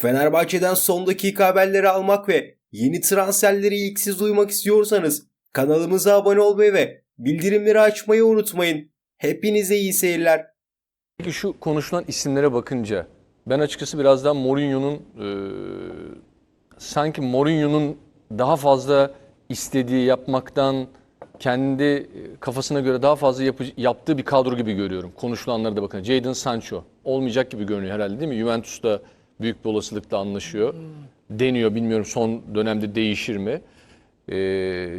Fenerbahçe'den son dakika haberleri almak ve yeni transferleri ilk siz duymak istiyorsanız kanalımıza abone olmayı ve bildirimleri açmayı unutmayın. Hepinize iyi seyirler. Peki şu konuşulan isimlere bakınca ben açıkçası birazdan Mourinho'nun e, sanki Mourinho'nun daha fazla istediği yapmaktan kendi kafasına göre daha fazla yapı- yaptığı bir kadro gibi görüyorum. Konuşulanlara da bakın. Jadon Sancho olmayacak gibi görünüyor herhalde değil mi? Juventus'ta büyük bir olasılıkla anlaşıyor. Deniyor bilmiyorum son dönemde değişir mi? E,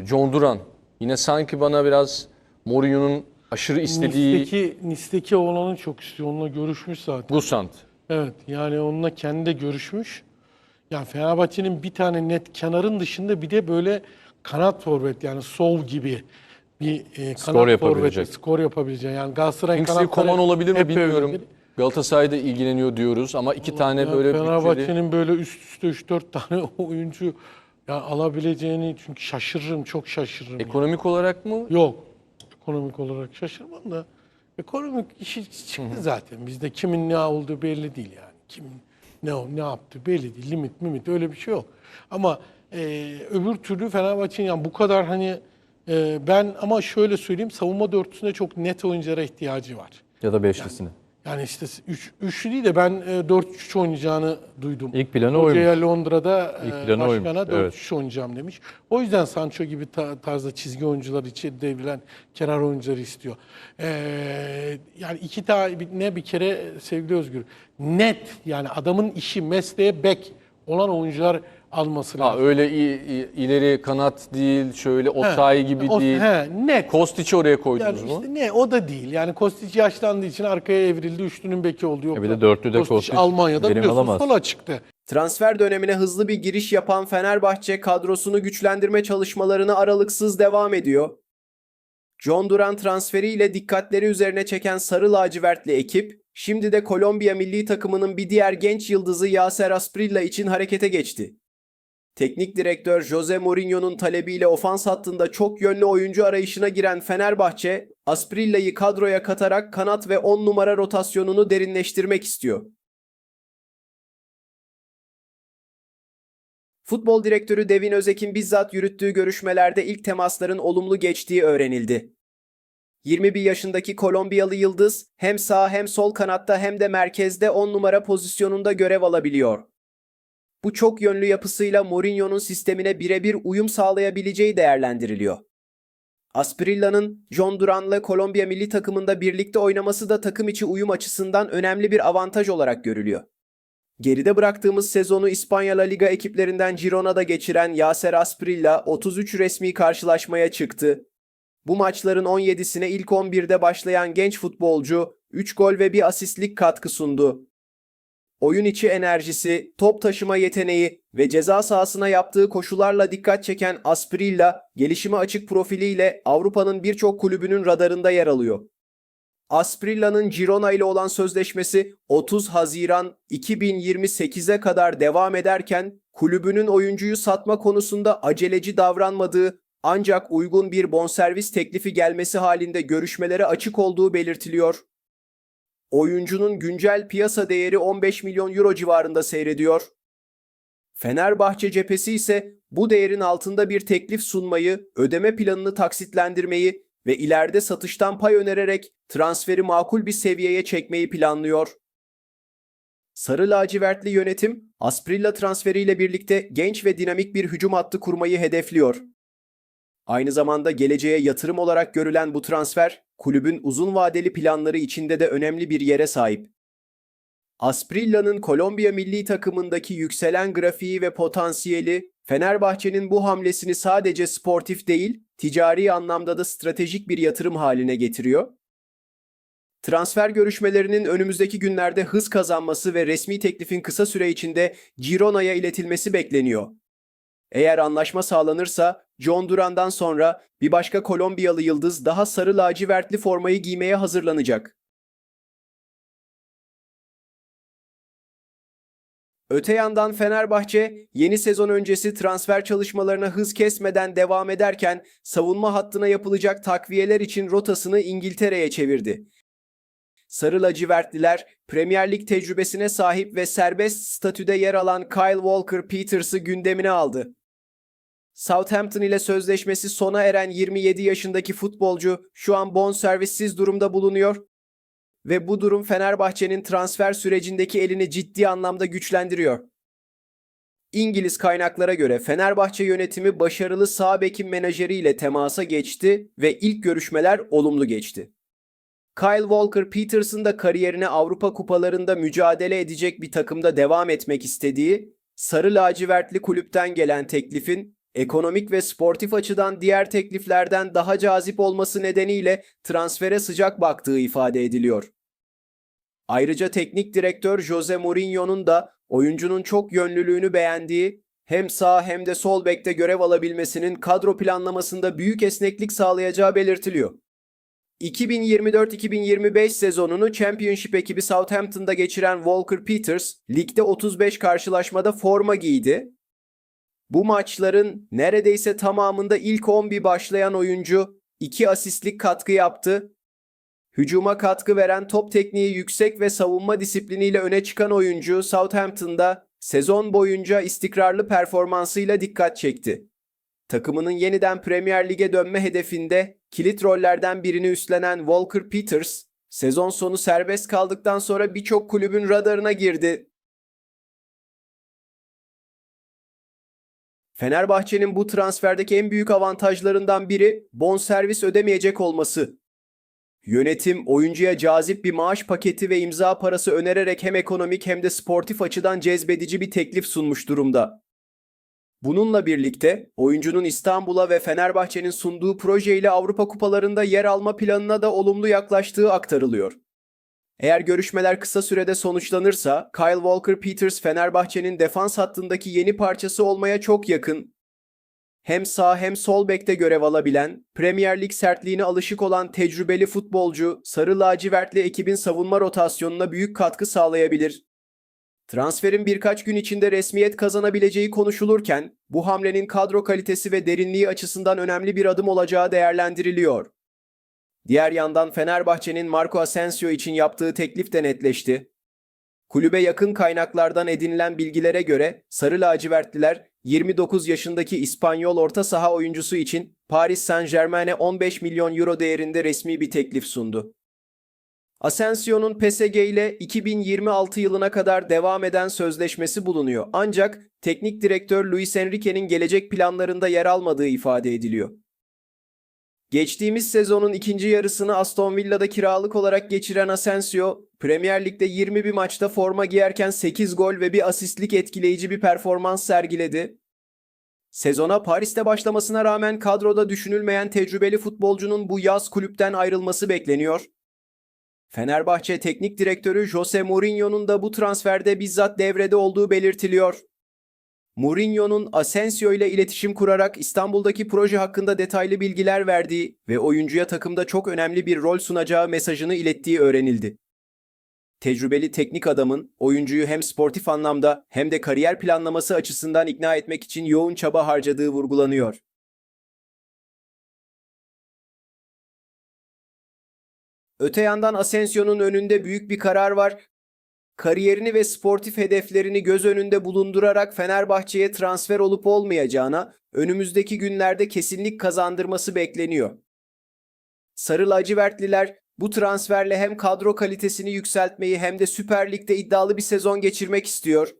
John Duran yine sanki bana biraz Mourinho'nun aşırı istediği Nice'deki, Nice'deki oğlanı çok istiyor. Onunla görüşmüş zaten. Gusant. Evet yani onunla kendi de görüşmüş. Yani Fenerbahçe'nin bir tane net kenarın dışında bir de böyle kanat forvet yani sol gibi bir e, kanat Skor yapabilecek. forveti, skor yapabileceği. Yani Galatasaray Kingsley kanatları Coman olabilir mi bilmiyorum. öyledir. Galatasaray'da ilgileniyor diyoruz ama iki tane Yani böyle. Fenerbahçe'nin böyle üst üste 3-4 tane oyuncu ya alabileceğini çünkü şaşırırım, çok şaşırırım. yani. Ekonomik olarak mı? Yok. Ekonomik olarak şaşırmam da ekonomik işi çıktı zaten. Bizde kimin ne olduğu belli değil yani. Kimin ne ne yaptığı belli değil. Limit mimit öyle bir şey yok. Ama e, öbür türlü Fenerbahçe'nin yani bu kadar hani e, ben ama şöyle söyleyeyim savunma dörtlüsünde çok net oyunculara ihtiyacı var. Ya da beşlisini. Yani işte üç, üçlü değil de ben e, 4-3 oynayacağını duydum. İlk planı Hocaya Londra'da İlk e, planı başkana oymuş, 4-3 evet. oynayacağım demiş. O yüzden Sancho gibi ta- tarzda çizgi oyuncular için devrilen kenar oyuncuları istiyor. Ee, yani iki tane ne bir kere sevgili Özgür net yani adamın işi mesleğe bek olan oyuncular alması Ha, lazım. öyle i- i- ileri kanat değil, şöyle Osayi gibi O- değil. He, net. Kostic'i oraya koydunuz Yani mu? işte ne o da değil. Yani Kostić yaşlandığı için arkaya evrildi. Üçlünün beki oldu. Yoksa bir de dörtlü de Kostić Kostić Almanya'da verim biliyorsun alamaz. sola çıktı. Transfer dönemine hızlı bir giriş yapan Fenerbahçe kadrosunu güçlendirme çalışmalarını aralıksız devam ediyor. John Duran transferiyle dikkatleri üzerine çeken sarı lacivertli ekip, şimdi de Kolombiya milli takımının bir diğer genç yıldızı Yaser Asprilla için harekete geçti. Teknik direktör Jose Mourinho'nun talebiyle ofans hattında çok yönlü oyuncu arayışına giren Fenerbahçe, Asprilla'yı kadroya katarak kanat ve 10 numara rotasyonunu derinleştirmek istiyor. Futbol direktörü Devin Özek'in bizzat yürüttüğü görüşmelerde ilk temasların olumlu geçtiği öğrenildi. 21 yaşındaki Kolombiyalı yıldız hem sağ hem sol kanatta hem de merkezde 10 numara pozisyonunda görev alabiliyor. Bu çok yönlü yapısıyla Mourinho'nun sistemine birebir uyum sağlayabileceği değerlendiriliyor. Asprilla'nın John Duran'la Kolombiya milli takımında birlikte oynaması da takım içi uyum açısından önemli bir avantaj olarak görülüyor. Geride bıraktığımız sezonu İspanya La Liga ekiplerinden Girona'da geçiren Yaser Asprilla 33 resmi karşılaşmaya çıktı. Bu maçların 17'sine ilk 11'de başlayan genç futbolcu 3 gol ve bir asistlik katkı sundu. Oyun içi enerjisi, top taşıma yeteneği ve ceza sahasına yaptığı koşularla dikkat çeken Asprilla, gelişime açık profiliyle Avrupa'nın birçok kulübünün radarında yer alıyor. Asprilla'nın Girona ile olan sözleşmesi 30 Haziran 2028'e kadar devam ederken kulübünün oyuncuyu satma konusunda aceleci davranmadığı ancak uygun bir bonservis teklifi gelmesi halinde görüşmelere açık olduğu belirtiliyor. Oyuncunun güncel piyasa değeri 15 milyon euro civarında seyrediyor. Fenerbahçe cephesi ise bu değerin altında bir teklif sunmayı, ödeme planını taksitlendirmeyi ve ileride satıştan pay önererek transferi makul bir seviyeye çekmeyi planlıyor. Sarı lacivertli yönetim Asprilla transferiyle birlikte genç ve dinamik bir hücum hattı kurmayı hedefliyor. Aynı zamanda geleceğe yatırım olarak görülen bu transfer kulübün uzun vadeli planları içinde de önemli bir yere sahip. Asprilla'nın Kolombiya milli takımındaki yükselen grafiği ve potansiyeli Fenerbahçe'nin bu hamlesini sadece sportif değil, ticari anlamda da stratejik bir yatırım haline getiriyor. Transfer görüşmelerinin önümüzdeki günlerde hız kazanması ve resmi teklifin kısa süre içinde Girona'ya iletilmesi bekleniyor. Eğer anlaşma sağlanırsa John Duran'dan sonra bir başka Kolombiyalı yıldız daha sarı lacivertli formayı giymeye hazırlanacak. Öte yandan Fenerbahçe yeni sezon öncesi transfer çalışmalarına hız kesmeden devam ederken savunma hattına yapılacak takviyeler için rotasını İngiltere'ye çevirdi. Sarı lacivertliler Premier Lig tecrübesine sahip ve serbest statüde yer alan Kyle Walker-Peters'ı gündemine aldı. Southampton ile sözleşmesi sona eren 27 yaşındaki futbolcu şu an bonservissiz durumda bulunuyor ve bu durum Fenerbahçe'nin transfer sürecindeki elini ciddi anlamda güçlendiriyor. İngiliz kaynaklara göre Fenerbahçe yönetimi başarılı sağ bekin menajeriyle temasa geçti ve ilk görüşmeler olumlu geçti. Kyle Walker Peterson da kariyerine Avrupa kupalarında mücadele edecek bir takımda devam etmek istediği, sarı lacivertli kulüpten gelen teklifin ekonomik ve sportif açıdan diğer tekliflerden daha cazip olması nedeniyle transfere sıcak baktığı ifade ediliyor. Ayrıca teknik direktör Jose Mourinho'nun da oyuncunun çok yönlülüğünü beğendiği, hem sağ hem de sol bekte görev alabilmesinin kadro planlamasında büyük esneklik sağlayacağı belirtiliyor. 2024-2025 sezonunu Championship ekibi Southampton'da geçiren Walker Peters, ligde 35 karşılaşmada forma giydi. Bu maçların neredeyse tamamında ilk 11 başlayan oyuncu 2 asistlik katkı yaptı. Hücuma katkı veren top tekniği yüksek ve savunma disipliniyle öne çıkan oyuncu Southampton'da sezon boyunca istikrarlı performansıyla dikkat çekti. Takımının yeniden Premier Lig'e dönme hedefinde kilit rollerden birini üstlenen Walker Peters, sezon sonu serbest kaldıktan sonra birçok kulübün radarına girdi. Fenerbahçe'nin bu transferdeki en büyük avantajlarından biri bonservis ödemeyecek olması. Yönetim oyuncuya cazip bir maaş paketi ve imza parası önererek hem ekonomik hem de sportif açıdan cezbedici bir teklif sunmuş durumda. Bununla birlikte oyuncunun İstanbul'a ve Fenerbahçe'nin sunduğu projeyle Avrupa kupalarında yer alma planına da olumlu yaklaştığı aktarılıyor. Eğer görüşmeler kısa sürede sonuçlanırsa Kyle Walker-Peters Fenerbahçe'nin defans hattındaki yeni parçası olmaya çok yakın. Hem sağ hem sol bekte görev alabilen, Premier Lig sertliğine alışık olan tecrübeli futbolcu sarı lacivertli ekibin savunma rotasyonuna büyük katkı sağlayabilir. Transferin birkaç gün içinde resmiyet kazanabileceği konuşulurken bu hamlenin kadro kalitesi ve derinliği açısından önemli bir adım olacağı değerlendiriliyor. Diğer yandan Fenerbahçe'nin Marco Asensio için yaptığı teklif de netleşti. Kulübe yakın kaynaklardan edinilen bilgilere göre Sarı Lacivertliler 29 yaşındaki İspanyol orta saha oyuncusu için Paris Saint-Germain'e 15 milyon euro değerinde resmi bir teklif sundu. Asensio'nun PSG ile 2026 yılına kadar devam eden sözleşmesi bulunuyor. Ancak teknik direktör Luis Enrique'nin gelecek planlarında yer almadığı ifade ediliyor. Geçtiğimiz sezonun ikinci yarısını Aston Villa'da kiralık olarak geçiren Asensio, Premier Lig'de 21 maçta forma giyerken 8 gol ve bir asistlik etkileyici bir performans sergiledi. Sezona Paris'te başlamasına rağmen kadroda düşünülmeyen tecrübeli futbolcunun bu yaz kulüpten ayrılması bekleniyor. Fenerbahçe Teknik Direktörü Jose Mourinho'nun da bu transferde bizzat devrede olduğu belirtiliyor. Mourinho'nun Asensio ile iletişim kurarak İstanbul'daki proje hakkında detaylı bilgiler verdiği ve oyuncuya takımda çok önemli bir rol sunacağı mesajını ilettiği öğrenildi. Tecrübeli teknik adamın oyuncuyu hem sportif anlamda hem de kariyer planlaması açısından ikna etmek için yoğun çaba harcadığı vurgulanıyor. Öte yandan Asensio'nun önünde büyük bir karar var. Kariyerini ve sportif hedeflerini göz önünde bulundurarak Fenerbahçe'ye transfer olup olmayacağına önümüzdeki günlerde kesinlik kazandırması bekleniyor. Sarı lacivertliler bu transferle hem kadro kalitesini yükseltmeyi hem de Süper Lig'de iddialı bir sezon geçirmek istiyor.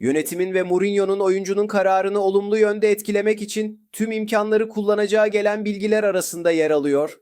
Yönetimin ve Mourinho'nun oyuncunun kararını olumlu yönde etkilemek için tüm imkanları kullanacağı gelen bilgiler arasında yer alıyor.